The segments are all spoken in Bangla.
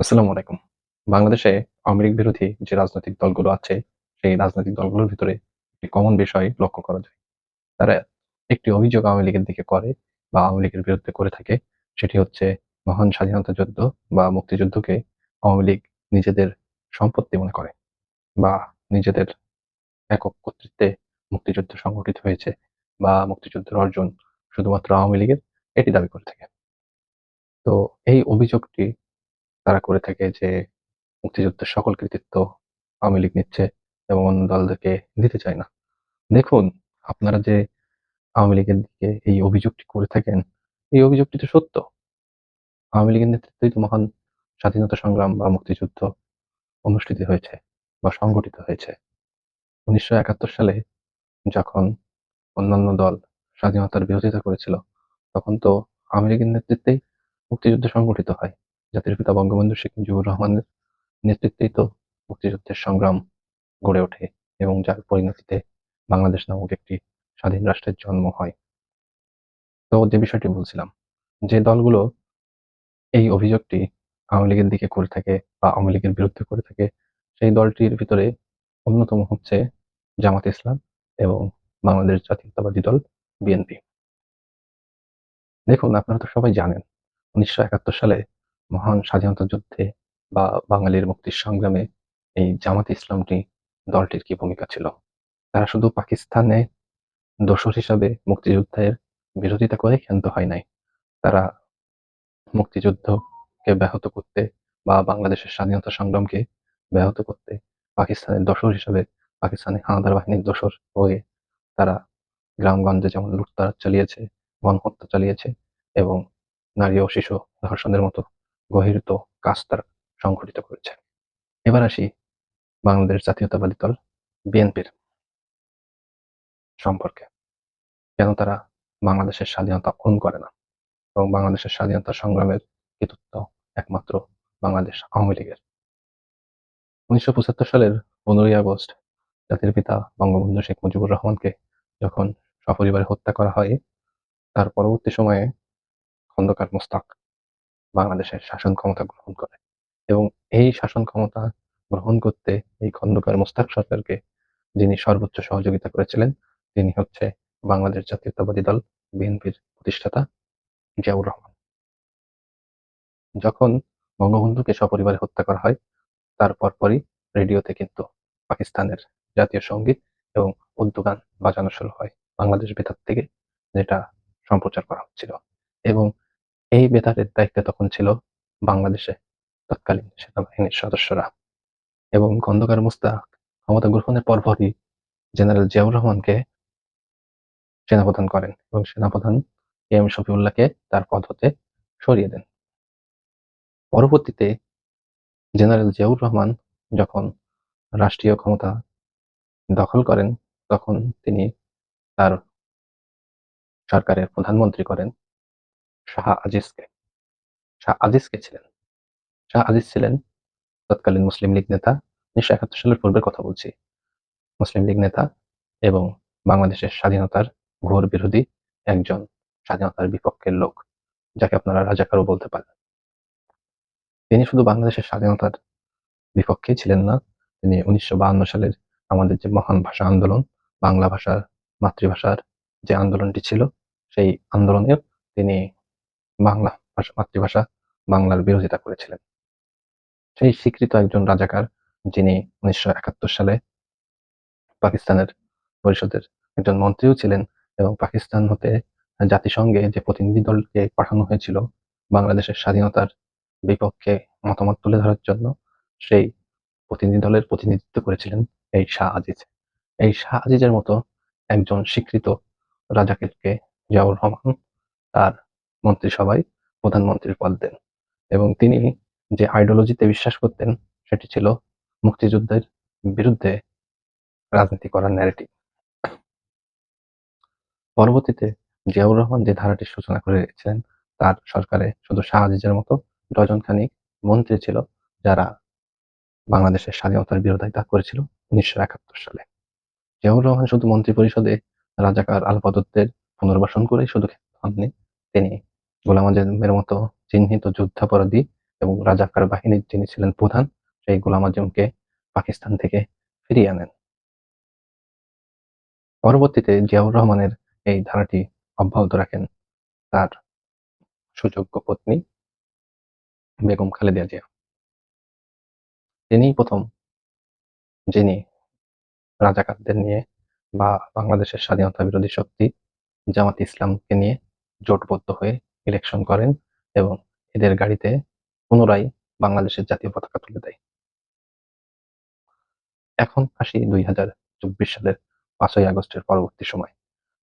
আসসালামু আলাইকুম। বাংলাদেশে আওয়ামী লীগ বিরোধী যে রাজনৈতিক দলগুলো আছে, সেই রাজনৈতিক দলগুলোর ভিতরে একটি কমন বিষয় লক্ষ্য করা যায়। তারা একটি অভিযোগ আওয়ামী লীগের দিকে করে বা আওয়ামী লীগের বিরুদ্ধে করে থাকে, সেটি হচ্ছে মহান স্বাধীনতা যুদ্ধ বা মুক্তিযুদ্ধকে আওয়ামী লীগ নিজেদের সম্পত্তি মনে করে বা নিজেদের একক কর্তৃত্বে মুক্তিযুদ্ধ সংগঠিত হয়েছে বা মুক্তিযুদ্ধের অর্জন শুধুমাত্র আওয়ামী লীগের, এটি দাবি করে থাকে। তো এই অভিযোগটি তারা করে থাকে যে মুক্তিযুদ্ধের সকল কৃতিত্ব আওয়ামী লীগ নিচ্ছে এবং অন্য দলদেরকে দিতে চায় না। দেখুন, আপনারা যে আওয়ামী লীগের দিকে এই অভিযোগটি করে থাকেন, এই অভিযোগটি তো সত্য। আওয়ামী লীগের নেতৃত্বেই তো মহান স্বাধীনতা সংগ্রাম বা মুক্তিযুদ্ধ অনুষ্ঠিত হয়েছে বা সংগঠিত হয়েছে। ১৯৭১ সালে যখন অন্যান্য দল স্বাধীনতার বিরোধিতা করেছিল, তখন তো আওয়ামী লীগের নেতৃত্বেই মুক্তিযুদ্ধ সংগঠিত হয়। জাতির পিতা বঙ্গবন্ধু শেখ মুজিবুর রহমানের নেতৃত্বেই তো মুক্তিযুদ্ধের সংগ্রাম গড়ে ওঠে এবং যার পরিণতিতে বাংলাদেশ নামক একটি স্বাধীন রাষ্ট্রের জন্ম হয়। তো যে বিষয়টি বলছিলাম, যে দলগুলো এই অভিযোগটি আওয়ামী লীগের দিকে করে থাকে বা আওয়ামী লীগের বিরুদ্ধে করে থাকে, সেই দলটির ভিতরে অন্যতম হচ্ছে জামাত ইসলাম এবং বাংলাদেশ জাতীয়তাবাদী দল বিএনপি। দেখুন, আপনারা তো সবাই জানেন ১৯৭১ সালে মহান স্বাধীনতা যুদ্ধে বা বাঙালির মুক্তির সংগ্রামে এই জামাত ইসলামটি দলটির কি ভূমিকা ছিল। তারা শুধু পাকিস্তানে দোসর হিসাবে মুক্তিযুদ্ধের বিরোধিতা করে ক্ষান্ত হয় নাই। তারা মুক্তিযুদ্ধকে ব্যাহত করতে বা বাংলাদেশের স্বাধীনতা সংগ্রামকে ব্যাহত করতে পাকিস্তানের দোসর হিসাবে পাকিস্তানি হানাদার বাহিনীর দোষর হয়ে তারা গ্রামগঞ্জে যেমন লুটতরাজ চালিয়েছে, গণহত্যা চালিয়েছে এবং নারী ও শিশু ধর্ষণের মতো গহীরত কাজ তারা সংঘটিত করেছে। এবার আসি বাংলাদেশ জাতীয়তাবাদী দল বিএনপির সম্পর্কে। কেন তারা বাংলাদেশের স্বাধীনতা খুন করে না এবং বাংলাদেশের স্বাধীনতা সংগ্রামের কৃতিত্ব একমাত্র বাংলাদেশ আওয়ামী লীগের। উনিশশো পঁচাত্তর সালের পনেরোই আগস্ট জাতির পিতা বঙ্গবন্ধু শেখ মুজিবুর রহমানকে যখন সপরিবারে হত্যা করা হয়, তার পরবর্তী সময়ে খন্দকার মোস্তাক বাংলাদেশের শাসন ক্ষমতা গ্রহণ করে এবং এই শাসন ক্ষমতা গ্রহণ করতে এই খন্দকার মোস্তাক সরকারকে যিনি সর্বোচ্চ সহযোগিতা করেছিলেন, তিনি হচ্ছে বাংলাদেশ জাতীয়তাবাদী দল বিএনপির প্রতিষ্ঠাতা জিয়াউর রহমান। যখন বঙ্গবন্ধুকে সপরিবারে হত্যা করা হয়, তার পরপরই রেডিওতে কিন্তু পাকিস্তানের জাতীয় সংগীত এবং উর্দু গান বাজানো শুরু হয় বাংলাদেশ বেতার থেকে, যেটা সম্প্রচার করা হচ্ছিল এবং এই বেতারের দায়িত্বে তখন ছিল বাংলাদেশে তৎকালীন সেনাবাহিনীর সদস্যরা এবং খন্দকার মোস্তাক ক্ষমতা গ্রহণের পরপরই জেনারেল জিয়াউর রহমানকে সেনাপ্রধান করেন এবং সেনাপ্রধান এম শফিউল্লাহকে তার পদ হতে সরিয়ে দেন। পরবর্তীতে জেনারেল জিয়াউর রহমান যখন রাষ্ট্রীয় ক্ষমতা দখল করেন, তখন তিনি তার সরকারের প্রধানমন্ত্রী করেন শাহ আজিজকে। শাহ আজিজ কে ছিলেন? শাহ আজিজ ছিলেন তৎকালীন মুসলিম লীগ নেতা, ১৯৭১ সালের পূর্বের কথা বলছি। মুসলিম লীগ নেতা এবং বাংলাদেশের স্বাধীনতার ঘোর বিরোধী একজন স্বাধীনতার বিপক্ষের লোক, যাকে আপনারা রাজাকারও বলতে পারেন। তিনি শুধু বাংলাদেশের স্বাধীনতার বিপক্ষে ছিলেন না, তিনি ১৯৫২ সালের আমাদের যে মহান ভাষা আন্দোলন, বাংলা ভাষার মাতৃভাষার যে আন্দোলনটি ছিল, সেই আন্দোলনেও তিনি বাংলা ভাষা মাতৃভাষা বাংলার বিরোধিতা করেছিলেন। সেই স্বীকৃত একজন রাজাকার যিনি ১৯৭১ সালে পাকিস্তানের পরিষদের একজন মন্ত্রীও ছিলেন এবং পাকিস্তান হতে জাতিসংঘে যে প্রতিনিধি দলকে পাঠানো হয়েছিল বাংলাদেশের স্বাধীনতার বিপক্ষে মতামত তুলে ধরার জন্য, সেই প্রতিনিধি দলের প্রতিনিধিত্ব করেছিলেন এই শাহ আজিজ। এই শাহ আজিজের মতো একজন স্বীকৃত রাজাকারকে জিয়াউর রহমান তার মন্ত্রিসভায় প্রধানমন্ত্রীর পদ দেন এবং তিনি যে আইডিওলজিতে বিশ্বাস করতেন সেটি ছিল মুক্তিযুদ্ধের বিরুদ্ধে রাজনীতি করার ন্যারেটিভ। পরবর্তীতে জিয়াউর রহমান যে ধারাটির সূচনা করেছিলেন তার সরকারে শুধু শাহ আজিজের মতো ডজন খানিক মন্ত্রী ছিল যারা বাংলাদেশের স্বাধীনতার বিরোধিতা করেছিল ১৯৭১ সালে। জিয়াউর রহমান শুধু মন্ত্রিপরিষদে রাজাকার আলবদরদের পুনর্বাসন করেই শুধু হননি, তিনি গোলাম আযমের মতো চিহ্নিত যুদ্ধাপরাধী এবং রাজাকার বাহিনীর যিনি ছিলেন প্রধান, সেই গোলাম আজমকে পাকিস্তান থেকে ফিরিয়ে আনেন। পরবর্তীতে জিয়াউর রহমানের এই ধারাটি অব্যাহত রাখেন তার সুযোগ্য পত্নী বেগম খালেদা জিয়া। তিনিই প্রথম যিনি রাজাকারদের নিয়ে বা বাংলাদেশের স্বাধীনতা বিরোধী শক্তি জামাত ইসলামকে নিয়ে জোটবদ্ধ হয়ে ইলেকশন করেন এবং এদের গাড়িতে পুনরায় বাংলাদেশের জাতীয় পতাকা তুলে দেয়। এখন আসি দুই হাজার চব্বিশ সালের পাঁচই আগস্টের পরবর্তী সময়।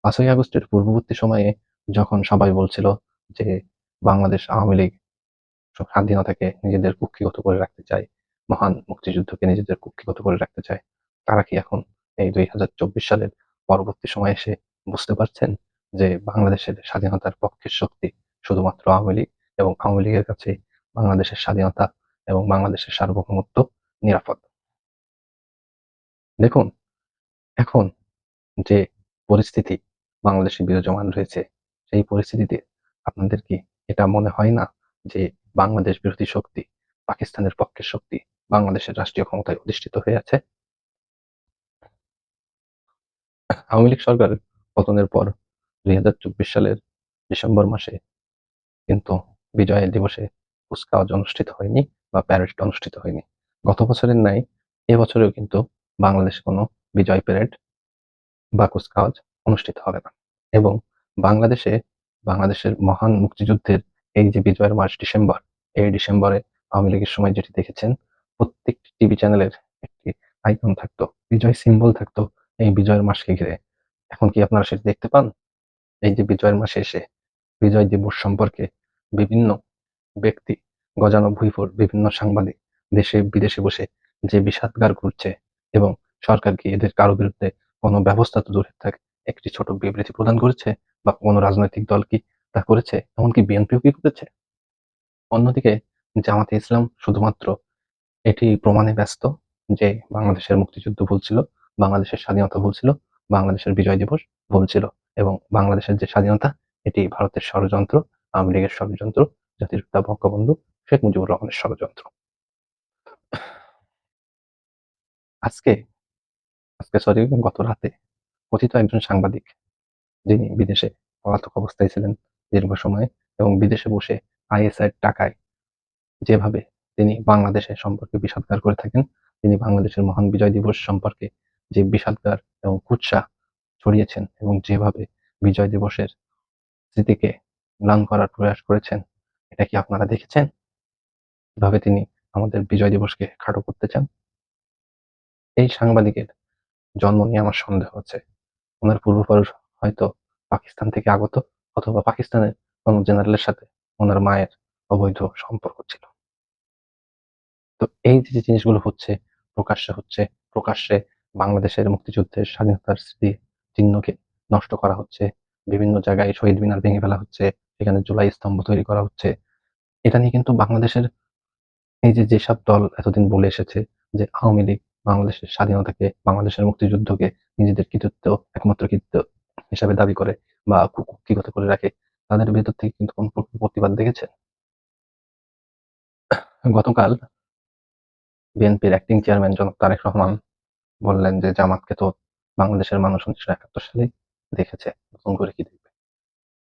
পাঁচই আগস্টের পূর্ববর্তী সময়ে যখন সবাই বলছিল যে বাংলাদেশ আওয়ামী লীগ স্বাধীনতাকে নিজেদের কুক্ষিগত করে রাখতে চায়, মহান মুক্তিযুদ্ধকে নিজেদের কুক্ষিগত করে রাখতে চায়, তারা কি এখন এই দুই হাজার চব্বিশ সালের পরবর্তী সময়ে এসে বুঝতে পারছেন যে বাংলাদেশের স্বাধীনতার পক্ষের শক্তি শুধুমাত্র আওয়ামী লীগ এবং আওয়ামী লীগের কাছে বাংলাদেশের স্বাধীনতা এবং বাংলাদেশের সার্বভৌমত্ব নিরাপদ। দেখুন, এখন যে পরিস্থিতি বাংলাদেশে বিরাজমান রয়েছে, সেই পরিস্থিতিতে আপনাদের কি এটা মনে হয় না যে বাংলাদেশ বিরোধী শক্তি, পাকিস্তানের পক্ষের শক্তি বাংলাদেশের রাষ্ট্রীয় ক্ষমতায় অধিষ্ঠিত হয়ে আছে? আওয়ামী লীগ সরকার পতনের পর দুই হাজার চব্বিশ সালের ডিসেম্বর মাসে কিন্তু বিজয় দিবসে কুচকাওয়াজ অনুষ্ঠিত হয়নি বা প্যারেড অনুষ্ঠিত হয়নি। গত বছরের নাই এবছরেও কিন্তু বাংলাদেশ কোনো বিজয় প্যারেড বা কুচকাওয়াজ অনুষ্ঠিত হবে না। এবং বাংলাদেশে, বাংলাদেশের মহান মুক্তিযুদ্ধের এই যে বিজয়ের মাস ডিসেম্বর, এই ডিসেম্বরে আওয়ামী লীগের সময় যেটি দেখেছেন, প্রত্যেকটি টিভি চ্যানেলের একটি আইকন থাকতো, বিজয় সিম্বল থাকতো এই বিজয়ের মাসকে ঘিরে। এখন কি আপনারা সেটি দেখতে পান? এই যে বিজয়ের মাসে এসে বিজয় দিবস সম্পর্কে বিভিন্ন ব্যক্তি গজানো ভুইফোর বিভিন্ন সাংবাদিক দেশে বিদেশে বসে যে বিষাদগার করছে এবং সরকার কি এদের কারও বিরুদ্ধে কোনো ব্যবস্থা তো দূরে থাকে, একটি ছোট বিবৃতি প্রদান করেছে বা কোনো রাজনৈতিক দল কি তা করেছে, এমনকি বিএনপিও কি করেছে? অন্যদিকে জামাতে ইসলাম শুধুমাত্র এটি প্রমাণে ব্যস্ত যে বাংলাদেশের মুক্তিযুদ্ধ ভুল ছিল বাংলাদেশের স্বাধীনতা ভুল ছিল বাংলাদেশের বিজয় দিবস ভুল ছিল এবং বাংলাদেশের যে স্বাধীনতা এটি ভারতের ষড়যন্ত্র, আওয়ামী লীগের ষড়যন্ত্র, জাতির পিতা বঙ্গবন্ধু, শেখ মুজিবুর রহমানের ষড়যন্ত্র। আজকে আজকে সরি গত রাতে কথিত একজন সাংবাদিক, যিনি বিদেশে পলাতক অবস্থায় ছিলেন দীর্ঘ সময় এবং বিদেশে বসে আইএসআই টাকায় যেভাবে তিনি বাংলাদেশের সম্পর্কে বিষাদগার করে থাকেন, তিনি বাংলাদেশের মহান বিজয় দিবস সম্পর্কে যে বিষাদগার এবং কুৎসা ছড়িয়েছেন এবং যেভাবে বিজয় দিবসের স্মৃতিকে ম্লান করার প্রয়াস করেছেন, এটা কি আপনারা দেখেছেন? কীভাবে তিনি আমাদের বিজয় দিবসকে খাটো করতে চান? এই সাংবাদিকের জন্ম নিয়ে আমার সন্দেহ হচ্ছে। ওনার পূর্বপুরুষ হয়তো পাকিস্তান থেকে আগত অথবা পাকিস্তানের কোনো জেনারেলের সাথে ওনার মায়ের অবৈধ সম্পর্ক ছিল। তো এই যে জিনিসগুলো হচ্ছে, প্রকাশ্যে হচ্ছে, প্রকাশ্যে বাংলাদেশের মুক্তিযুদ্ধের স্বাধীনতার স্মৃতি চিহ্নকে নষ্ট করা হচ্ছে বিভিন্ন জায়গায় শহীদ মিনার ভেঙে ফেলা হচ্ছে, সেখানে জুলাই স্তম্ভ তৈরি করা হচ্ছে। এটা নিয়ে কিন্তু বাংলাদেশের এই যে যেসব দল এতদিন বলে এসেছে যে আওয়ামী লীগ বাংলাদেশের স্বাধীনতাকে, বাংলাদেশের মুক্তিযুদ্ধকে নিজেদের কৃতিত্ব, একমাত্র কৃতিত্ব হিসাবে দাবি করে বা কুক্ষিগত করে রাখে, তাদের ভেতর থেকে কিন্তু কোন প্রতিবাদ দেখেছে গতকাল বিএনপির অ্যাক্টিং চেয়ারম্যান জনক তারেক রহমান বললেন যে জামাতকে তো বাংলাদেশের মানুষ উনিশশো একাত্তর সালে দেখেছে, নতুন করে কি দেখবে?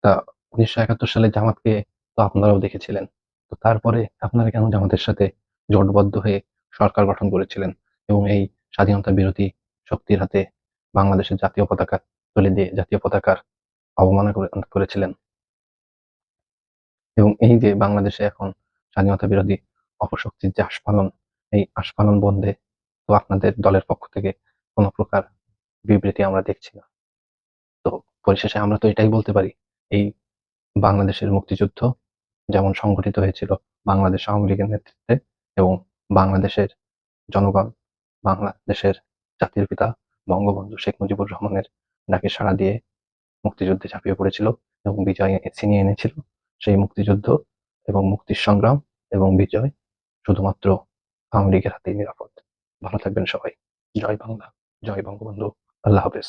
তা উনিশশো একাত্তর সালে জামাতকে তো আপনারাও দেখেছিলেন। তো তারপরে আপনারা কেন জামাতের সাথে জোটবদ্ধ হয়ে সরকার গঠন করেছিলেন এবং এই স্বাধীনতা বিরোধী শক্তির হাতে বাংলাদেশের জাতীয় পতাকা তুলে দিয়ে জাতীয় পতাকার অবমাননা করেছিলেন? এবং এই যে বাংলাদেশে এখন স্বাধীনতা বিরোধী অপশক্তির যে আস্ফালন, এই আস্ফালন বন্ধে তো আপনাদের দলের পক্ষ থেকে কোনো প্রকার বিবৃতি আমরা দেখছি না। তো পরিশেষে আমরা তো এটাই বলতে পারি, এই বাংলাদেশের মুক্তিযুদ্ধ যেমন সংগঠিত হয়েছিল বাংলাদেশ আওয়ামী লীগের নেতৃত্বে এবং বাংলাদেশের জনগণ, বাংলাদেশের জাতির পিতা বঙ্গবন্ধু শেখ মুজিবুর রহমানের ডাকে সাড়া দিয়ে মুক্তিযুদ্ধে ঝাঁপিয়ে পড়েছিল এবং বিজয় ছিনিয়ে এনেছিল। সেই মুক্তিযুদ্ধ এবং মুক্তির সংগ্রাম এবং বিজয় শুধুমাত্র আওয়ামী লীগের হাতেই নিরাপদ। ভালো থাকবেন সবাই। জয় বাংলা, জয় বঙ্গবন্ধু। আল্লাহ হাফেজ।